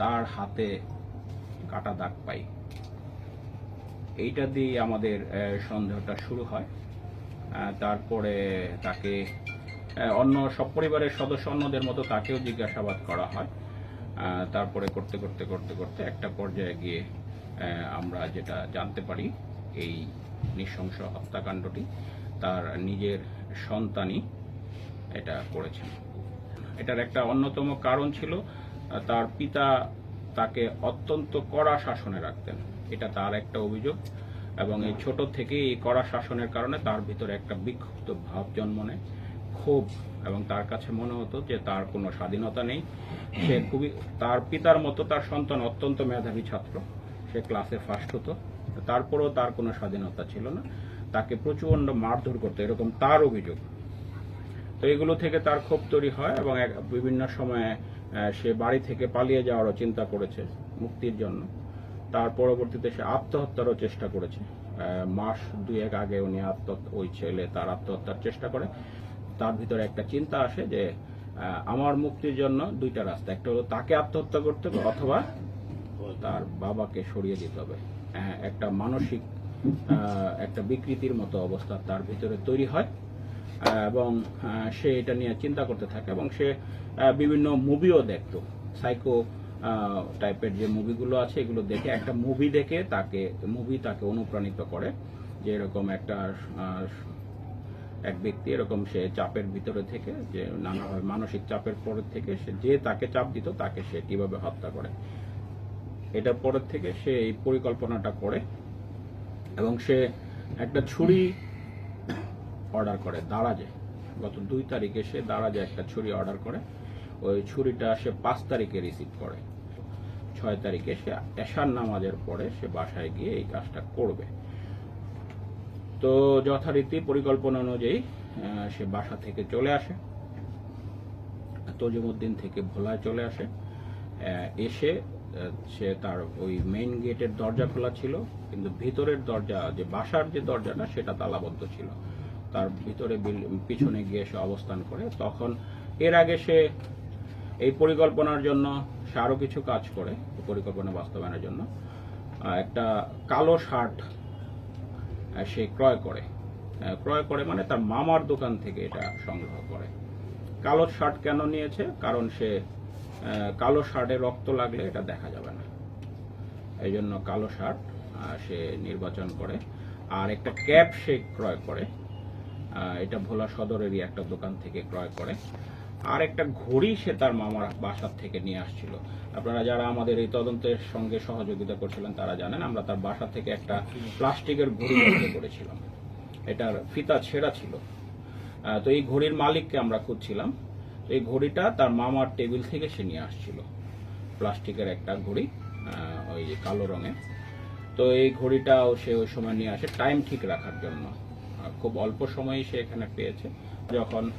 তার হাতে কাটা দাগ পাই। এইটা দিয়ে আমাদের সন্দেহটা শুরু হয়। তারপরে তাকে অন্য সব পরিবারের সদস্য অন্যদের মতো তাকেও জিজ্ঞাসাবাদ করা হয়। তারপরে করতে করতে করতে করতে একটা পর্যায়ে গিয়ে আমরা যেটা জানতে পারি, এই নৃশংস হত্যাকাণ্ডটি তার নিজের সন্তানই এটা করেছেন। এটার একটা অন্যতম কারণ ছিল তার পিতা তাকে অত্যন্ত কড়া শাসনে রাখতেন। এটা তার একটা অভিযোগ। এবং এই ছোট থেকে এই কড়া শাসনের কারণে তার ভিতরে একটা বিক্ষুব্ধ ভাব জন্ম নেয়। ক্ষোভ এবং তার কাছে মনে হতো যে তার কোনো স্বাধীনতা নেই। সে খুবই, তার পিতার মতো তার সন্তান অত্যন্ত মেধাবী ছাত্র। সে ক্লাসে ফার্স্ট হতো। তারপরেও তার কোনো স্বাধীনতা ছিল না। তাকে প্রচণ্ড মারধর করতো। এরকম তার অভিযোগ। তো এগুলো থেকে তার ক্ষোভ তৈরি হয় এবং বিভিন্ন সময়ে সে বাড়ি থেকে পালিয়ে যাওয়ারও চিন্তা করেছে মুক্তির জন্য। তার পরবর্তীতে সে আত্মহত্যারও চেষ্টা করেছে। মাস দুয়েক আগে উনি আত্মহত্যা ওই ছেলে তার আত্মহত্যার চেষ্টা করে। তার ভিতরে একটা চিন্তা আসে যে আমার মুক্তির জন্য দুইটা রাস্তা। একটা হলো তাকে আত্মহত্যা করতে হবে অথবা তার বাবাকে সরিয়ে দিতে হবে। হ্যাঁ, একটা মানসিক একটা বিকৃতির মতো অবস্থা তার ভিতরে তৈরি হয়। এবং সে এটা নিয়ে চিন্তা করতে থাকে এবং সে বিভিন্ন মুভিও দেখত। সাইকো টাইপের যে মুভিগুলো আছে, এগুলো দেখে একটা মুভি দেখে তাকে মুভি তাকে অনুপ্রাণিত করে যে এরকম একটা এক ব্যক্তি এরকম সে চাপের ভিতরে থেকে, যে নানাভাবে মানসিক চাপের পরে থেকে সে, যে তাকে চাপ দিত, তাকে সে কীভাবে হত্যা করে। এটার পরের থেকে সে এই পরিকল্পনাটা করে এবং সে একটা ছুরি অর্ডার করে দারাজে। গত দুই তারিখে সে দারাজে একটা ছুরি অর্ডার করে। ওই ছুরিটা সে পাঁচ তারিখে রিসিভ করে। ছয় তারিখে সে এশার নামাজের পরে সে বাসায় গিয়ে এই কাজটা করবে। তো যথারীতি পরিকল্পনা অনুযায়ী সে বাসা থেকে চলে আসে। তজিমুদ্দিন থেকে ভোলায় চলে আসে। এসে সে তার ওই মেইন গেটের দরজা খোলা ছিল। কিন্তু ভিতরের দরজা, যে বাসার যে দরজাটা, সেটা তালাবদ্ধ ছিল। তার ভিতরে পিছনে গিয়ে সে অবস্থান করে। তখন এর আগে সে এই পরিকল্পনার জন্য সে আরও কিছু কাজ করে পরিকল্পনা বাস্তবায়নের জন্য। একটা কালো শার্ট সে ক্রয় করে। ক্রয় করে মানে তার মামার দোকান থেকে এটা সংগ্রহ করে। কালো শার্ট কেন নিয়েছে? কারণ সে কালো শার্টে রক্ত লাগলে এটা দেখা যাবে না। এই জন্য কালো শার্ট সে নির্বাচন করে। আর একটা ক্যাপ সে ক্রয় করে। এটা ভোলা সদরেরই একটা দোকান থেকে ক্রয় করে। আর একটা ঘড়ি সে তার মামার বাসার থেকে নিয়ে আসছিল। আপনারা যারা আমাদের এই তদন্তের সঙ্গে সহযোগিতা করছিলেন, তারা জানেন আমরা তার বাসা থেকে একটা প্লাস্টিকের ঘড়ি করেছিলাম। এটার ফিতা ছেঁড়া ছিল। তো এই ঘড়ির মালিককে আমরা খুঁজছিলাম। তো এই ঘড়িটা তার মামার টেবিল থেকে সে নিয়ে আসছিল। প্লাস্টিকের একটা ঘড়ি ওই কালো রঙের। তো এই ঘড়িটাও সে ওই সময় নিয়ে আসে টাইম ঠিক রাখার জন্য। খুব অল্প সময়ই সে এখানে পেয়েছে, যখন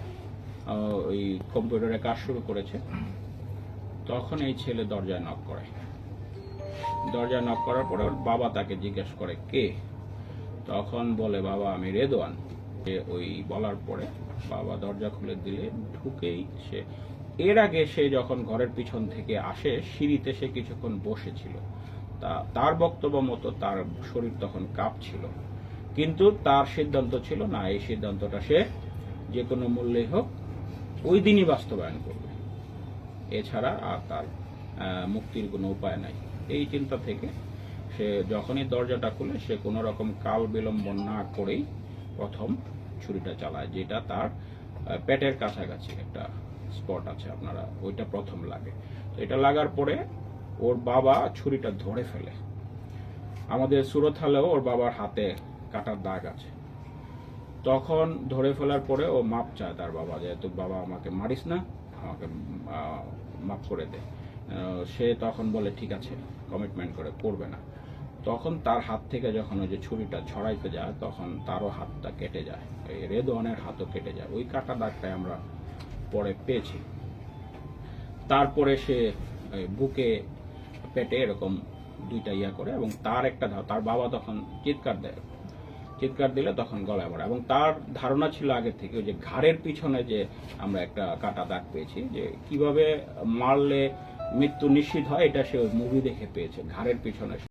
ওই কম্পিউটারে কাজ শুরু করেছে। তখন এই ছেলে দরজায় নক করে। দরজায় নক করার পরে ওর বাবা তাকে জিজ্ঞেস করে, কে? তখন বলে, বাবা, আমি রেদওয়ান। সে ওই বলার পরে বাবা দরজা খুলে দিলে, ঢুকেই সে। এর আগে সে যখন ঘরের পিছন থেকে আসে, সিঁড়িতে সে কিছুক্ষণ বসেছিল। তা, তার বক্তব্য মতো তার শরীর তখন কাঁপছিল। কিন্তু তার সিদ্ধান্ত ছিল না, এই সিদ্ধান্তটা সে যে কোনো মূল্যেই হোক ওই দিনই বাস্তবায়ন করবে। এছাড়া আর তার মুক্তির কোনো উপায় নাই। এই চিন্তা থেকে সে যখনই দরজাটা খুলে, সে কোনো রকম কাল বিলম্ব না করেই প্রথম ছুরিটা চালায়, যেটা তার পেটের কাছাকাছি একটা স্পট আছে, আপনারা ওইটা প্রথম লাগে। তো এটা লাগার পরে ওর বাবা ছুরিটা ধরে ফেলে। আমাদের সুরত হলেও ওর বাবার হাতে কাটার দাগ আছে। তখন ধরে ফেলার পরে ও মাপ চায় তার বাবা যেহেতু বাবা আমাকে মারিস না, আমাকে মাফ করে দে। সে তখন বলে, ঠিক আছে কমিটমেন্ট করে, করবে না। তখন তার হাত থেকে যখন ওই যে ছুরিটা ছড়াইতে যায়, তখন তারও হাতটা কেটে যায়। এই রেদওয়ানের হাতও কেটে যায়। ওই কাটা দাগটাই আমরা পরে পেয়েছি। তারপরে সে বুকে, পেটে এরকম দুইটা ইয়া করে এবং তার একটা তার বাবা তখন চিৎকার দেয় চিৎকার দিলে তখন গলায় পড়ে। এবং তার ধারণা ছিল আগে থেকে যে ঘাড়ের পিছনে যে আমরা একটা কাটা দাগ পেয়েছি, যে কীভাবে মারলে মৃত্যু নিশ্চিত হয়, এটা সে মুভি দেখে পেয়েছে, ঘাড়ের পিছনে।